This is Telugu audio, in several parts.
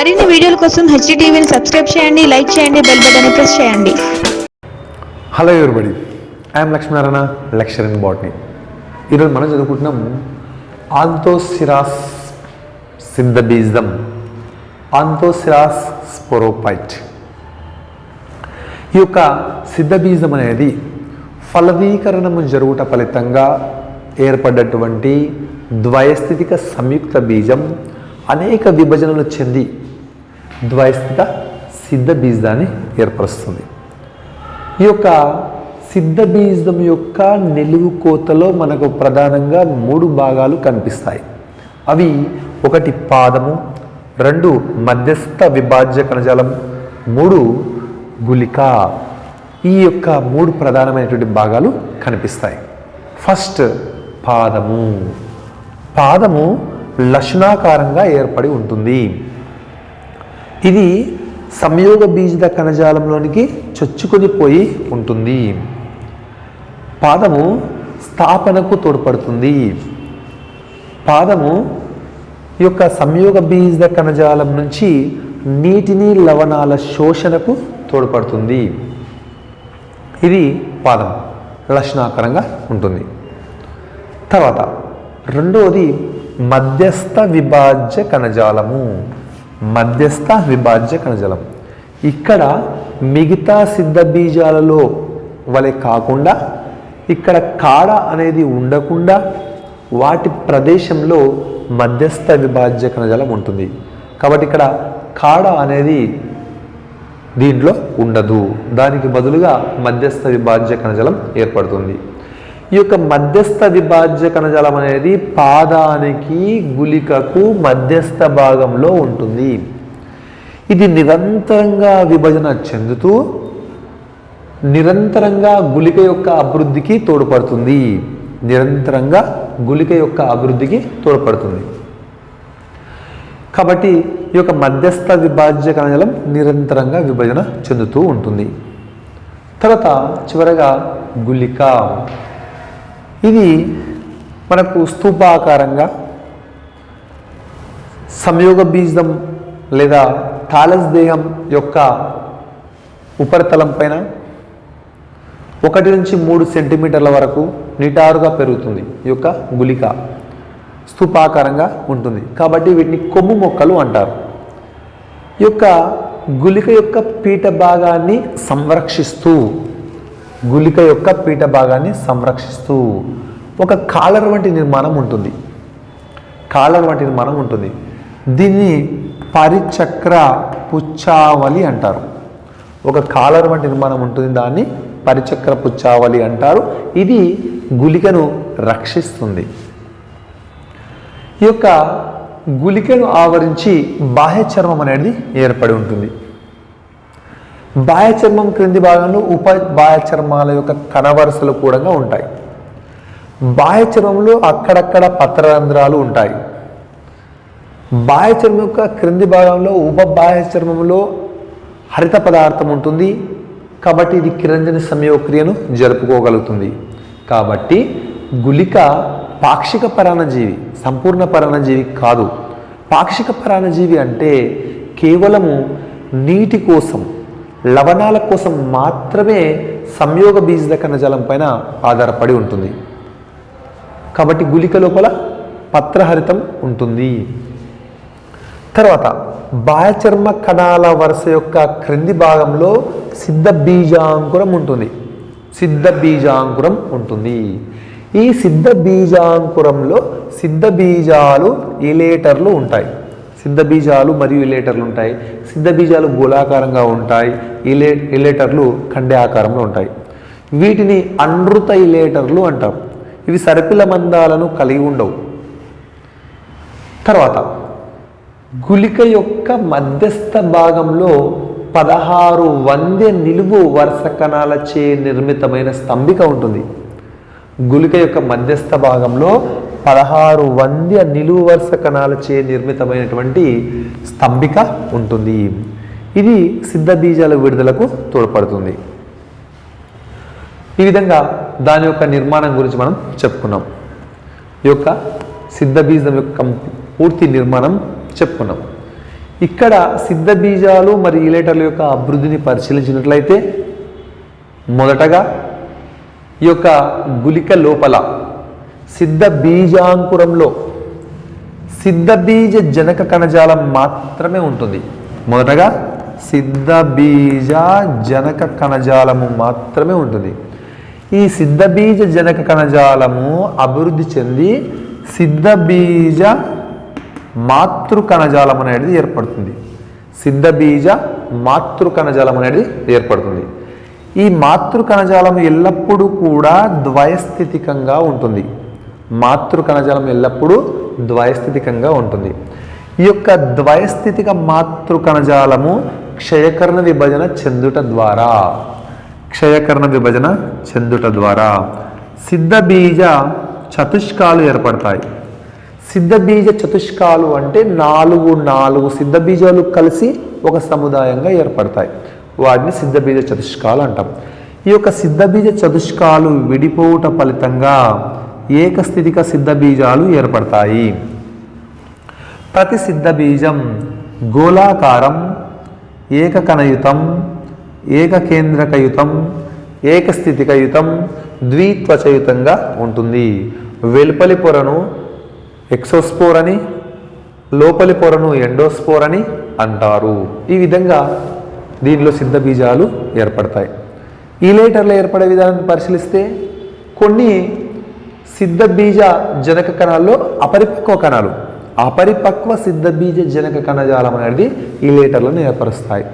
మరిన్ని వీడియోల కోసం హెచ్టీవీని సబ్స్క్రైబ్ చేయండి లైక్ చేయండి బెల్ బటన్ ప్రెస్ చేయండి. Hello everybody I'm Lakshminarayana lecture in botany ఈరోజు మనం చదువుకుంటున్నాం ఆంతోసిరాస్ సిద్ధబీజం ఆంతోసిరాస్ స్పోరోపైట్ ఈ యొక్క సిద్ధబీజం అనేది ఫలదీకరణము జరుగుట ఫలితంగా ఏర్పడ్డటువంటి ద్వయస్థితిక సంయుక్త బీజం అనేక విభజనలు చెంది ద్వైస్థిత సిద్ధ బీజాన్ని ఏర్పరుస్తుంది. ఈ యొక్క సిద్ధ బీజం యొక్క నిలువు కోతలో మనకు ప్రధానంగా మూడు భాగాలు కనిపిస్తాయి. అవి ఒకటి పాదము రెండు మధ్యస్థ విభాజ్య కణజాలం మూడు గులిక ఈ యొక్క మూడు ప్రధానమైనటువంటి భాగాలు కనిపిస్తాయి. ఫస్ట్ పాదము. పాదము లక్షణాకారంగా ఏర్పడి ఉంటుంది. ఇది సంయోగ బీజద కణజాలంలోనికి చొచ్చుకొని పోయి ఉంటుంది. పాదము స్థాపనకు తోడ్పడుతుంది. పాదము ఈ యొక్క సంయోగ బీజద కణజాలం నుంచి నీటిని లవణాల శోషణకు తోడ్పడుతుంది. ఇది పాదం లక్షణాకరంగా ఉంటుంది. తర్వాత రెండవది మధ్యస్థ విభాజ్య కణజాలము. మధ్యస్థ విభాజ్య కణజాలం. ఇక్కడ మిగతా సిద్ధ బీజాలలో వలె కాకుండా ఇక్కడ కాడ అనేది ఉండకుండా వాటి ప్రదేశంలో మధ్యస్థ విభాజ్య కణజాలం ఉంటుంది. కాబట్టి ఇక్కడ కాడ అనేది దీంట్లో ఉండదు. దానికి బదులుగా మధ్యస్థ విభాజ్య కణజాలం ఏర్పడుతుంది. ఈ యొక్క మధ్యస్థ విభాజ్య కణజాలం అనేది పాదానికి గులికకు మధ్యస్థ భాగంలో ఉంటుంది. ఇది నిరంతరంగా విభజన చెందుతూ నిరంతరంగా గులిక యొక్క అభివృద్ధికి తోడ్పడుతుంది. నిరంతరంగా గులిక యొక్క అభివృద్ధికి తోడ్పడుతుంది. కాబట్టి ఈ యొక్క మధ్యస్థ విభాజ్య కణజాలం నిరంతరంగా విభజన చెందుతూ ఉంటుంది. తర్వాత చివరగా గులిక ఇది మనకు స్థూపాకారంగా సంయోగ బీజం లేదా థాలస్ దేహం యొక్క ఉపరితలం పైన ఒకటి నుంచి మూడు సెంటీమీటర్ల వరకు నిటారుగా పెరుగుతుంది ఈ యొక్క గులిక స్థూపాకారంగా ఉంటుంది. కాబట్టి వీటిని కొమ్ము మొక్కలు అంటారు. ఈ యొక్క గులిక యొక్క పీఠ భాగాన్ని సంరక్షిస్తూ గులిక యొక్క పీఠ భాగాన్ని సంరక్షిస్తూ ఒక కాలర్ వంటి నిర్మాణం ఉంటుంది. కాలర్ వంటి నిర్మాణం ఉంటుంది. దీన్ని పరిచక్ర పుచ్చావలి అంటారు. ఒక కాలర్ వంటి నిర్మాణం ఉంటుంది. దాన్ని పరిచక్ర పుచ్చావలి అంటారు. ఇది గులికను రక్షిస్తుంది. ఈ యొక్క గులికను ఆవరించి బాహ్య చర్మం అనేది ఏర్పడి ఉంటుంది. బాహ్య చర్మం క్రింది భాగంలో ఉప బాహ్య చర్మాల యొక్క కణవరుసలు కూడా ఉంటాయి. బాహ్య చర్మంలో అక్కడక్కడ పత్రరంధ్రాలు ఉంటాయి. బాహ్య చర్మం యొక్క క్రింది భాగంలో ఉప బాహ్య చర్మంలో హరిత పదార్థం ఉంటుంది. కాబట్టి ఇది కిరంజన సంయోక్రియను జరుపుకోగలుగుతుంది. కాబట్టి గులిక పాక్షిక పరాణజీవి సంపూర్ణ పరాణజీవి కాదు. పాక్షిక పరాణజీవి అంటే కేవలము నీటి కోసం లవణాల కోసం మాత్రమే సంయోగ బీజద కణజాలం పైన ఆధారపడి ఉంటుంది. కాబట్టి గులిక లోపల పత్రహరితం ఉంటుంది. తర్వాత బాహ్యచర్మ కణాల వరుస యొక్క క్రింది భాగంలో సిద్ధ బీజాంకురం ఉంటుంది. సిద్ధ బీజాంకురం ఉంటుంది. ఈ సిద్ధ బీజాంకురంలో సిద్ధ బీజాలు ఇలేటర్లు ఉంటాయి. సిద్ధ బీజాలు మరియు ఇలేటర్లు ఉంటాయి. సిద్ధ బీజాలు గోళాకారంగా ఉంటాయి. ఇలే ఇలేటర్లు ఖండే ఆకారంలో ఉంటాయి. వీటిని అనృత ఇలేటర్లు అంటారు. ఇవి సర్పిల మందాలను కలిగి ఉండవు. తర్వాత గులిక యొక్క మధ్యస్థ భాగంలో పదహారు వందె నిలువు వరుస కణాలచే నిర్మితమైన స్తంభిక ఉంటుంది. గులిక యొక్క మధ్యస్థ భాగంలో పదహారు వంద్య నిలువు వరుస కణాలచే నిర్మితమైనటువంటి స్తంభిక ఉంటుంది. ఇది సిద్ధ బీజాల విడుదలకు తోడ్పడుతుంది. ఈ విధంగా దాని యొక్క నిర్మాణం గురించి మనం చెప్పుకున్నాం. ఈ యొక్క సిద్ధ బీజం యొక్క పూర్తి నిర్మాణం చెప్పుకున్నాం. ఇక్కడ సిద్ధ బీజాలు మరి ఈలేటర్ల యొక్క అభివృద్ధిని పరిశీలించినట్లయితే మొదటగా ఈ యొక్క గులిక లోపల సిద్ధ బీజాంకురంలో సిద్ధ బీజ జనక కణజాలం మాత్రమే ఉంటుంది. మొదటగా సిద్ధ బీజ జనక కణజాలము మాత్రమే ఉంటుంది. ఈ సిద్ధ బీజ జనక కణజాలము అభివృద్ధి చెంది సిద్ధ బీజ మాతృ కణజాలం అనేది ఏర్పడుతుంది. సిద్ధ బీజ మాతృ కణజాలం అనేది ఏర్పడుతుంది. ఈ మాతృ కణజాలం ఎల్లప్పుడూ కూడా ద్వయస్థితికంగా ఉంటుంది. మాతృ కణజాలం ఎల్లప్పుడూ ద్వయస్థితికంగా ఉంటుంది. ఈ యొక్క ద్వయస్థితిక మాతృ కణజాలము క్షయకరణ విభజన చెందుట ద్వారా. క్షయకరణ విభజన చెందుట ద్వారా. సిద్ధ బీజ చతుష్కాలు ఏర్పడతాయి. సిద్ధ బీజ చతుష్కాలు అంటే నాలుగు నాలుగు సిద్ధ బీజాలు కలిసి ఒక సముదాయంగా ఏర్పడతాయి. వాటిని సిద్ధ బీజ చతుష్కాలు అంటాం. ఈ యొక్క సిద్ధ బీజ చతుష్కాలు విడిపోవుట ఫలితంగా ఏకస్థితిక సిద్ధ బీజాలు ఏర్పడతాయి. ప్రతి సిద్ధ బీజం గోళాకారం ఏకకణయుతం ఏకకేంద్రకయుతం ఏకస్థితికయుతం ద్విత్వచయుతంగా ఉంటుంది. వెలుపలి పొరను ఎక్సోస్పోర్ అని లోపలి పొరను ఎండోస్పోర్ అని అంటారు. ఈ విధంగా దీనిలో సిద్ధ బీజాలు ఏర్పడతాయి. ఈ లేటర్లో ఏర్పడే విధానాన్ని పరిశీలిస్తే కొన్ని సిద్ధ బీజ జనక కణాల్లో అపరిపక్వ కణాలు. అపరిపక్వ సిద్ధ బీజ జనక కణజాలం అనేది ఈ లేటర్లను ఏర్పరుస్తాయి.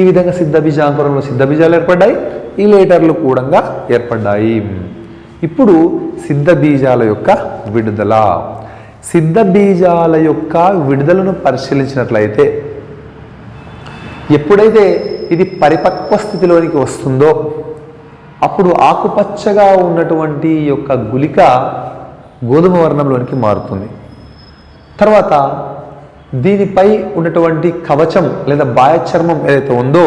ఈ విధంగా సిద్ధ బీజాంకురంలో సిద్ధ బీజాలు ఏర్పడ్డాయి ఈ లేటర్లు కూడా ఏర్పడ్డాయి. ఇప్పుడు సిద్ధ బీజాల యొక్క విడుదల. సిద్ధ బీజాల యొక్క విడుదలను పరిశీలించినట్లయితే ఎప్పుడైతే ఇది పరిపక్వ స్థితిలోనికి వస్తుందో అప్పుడు ఆకుపచ్చగా ఉన్నటువంటి యొక్క గులిక గోధుమ వర్ణంలోనికి మారుతుంది. తర్వాత దీనిపై ఉన్నటువంటి కవచం లేదా బాయచర్మం ఏదైతే ఉందో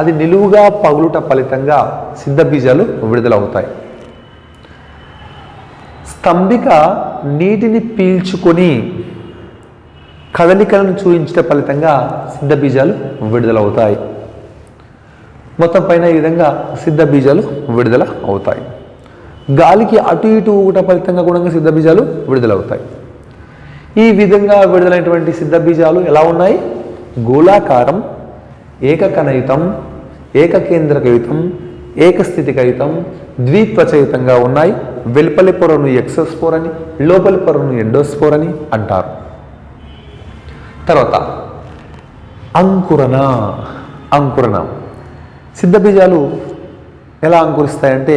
అది నిలువుగా పగులుట ఫలితంగా సిద్ధ బీజాలు విడుదలవుతాయి. స్తంభిక నీటిని పీల్చుకొని కదలికలను చూపించడం ఫలితంగా సిద్ధ బీజాలు విడుదలవుతాయి. మొత్తం పైన ఈ విధంగా సిద్ధ బీజాలు విడుదల అవుతాయి. గాలికి అటు ఇటు ఊట ఫలితంగా కూడా సిద్ధ బీజాలు విడుదలవుతాయి. ఈ విధంగా విడుదలైనటువంటి సిద్ధ బీజాలు ఎలా ఉన్నాయి? గోళాకారం ఏకకణయుతం ఏకకేంద్రకయుతం ఏకస్థితికయుతం ద్విత్వచయుతంగా ఉన్నాయి. వెలుపలి పొరను ఎక్సోస్పోర్ అని లోపలి పొరను ఎండోస్పోర్ అని అంటారు. తర్వాత అంకురణ అంకురణ. సిద్ధబీజాలు ఎలా అంకురిస్తాయంటే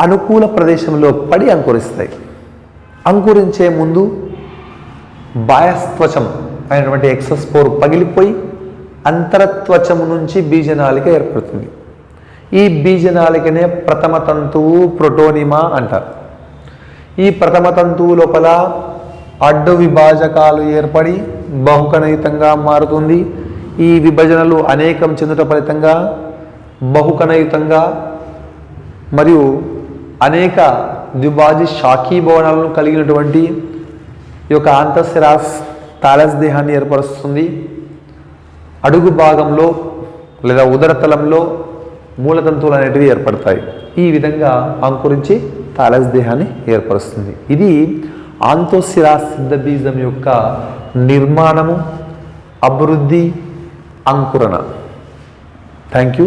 అనుకూల ప్రదేశంలో పడి అంకురిస్తాయి. అంకురించే ముందు బాయస్త్వచం అయినటువంటి ఎక్సస్పోర్ పగిలిపోయి అంతరత్వచము నుంచి బీజనాళిక ఏర్పడుతుంది. ఈ బీజనాళికనే ప్రథమ తంతువు ప్రోటోనిమా అంటారు. ఈ ప్రథమ తంతువు లోపల అడ్డు విభాజకాలు ఏర్పడి బహుకనయుతంగా మారుతుంది. ఈ విభజనలు అనేకం చెందుట ఫలితంగా బహుకణయుతంగా మరియు అనేక ద్విభాజీ షాకీ భవనాలను కలిగినటువంటి ఈ యొక్క ఆంతఃశిరాస్ తాలస్ దేహాన్ని ఏర్పరుస్తుంది. అడుగు భాగంలో లేదా ఉదరతలంలో మూలతంతువులు అనేటివి ఏర్పడతాయి. ఈ విధంగా అంకురించి తాలస్ దేహాన్ని ఏర్పరుస్తుంది. ఇది ఆంతోశిరా సిద్ధ బీజం యొక్క నిర్మాణము అభివృద్ధి అంకురణ. Thank you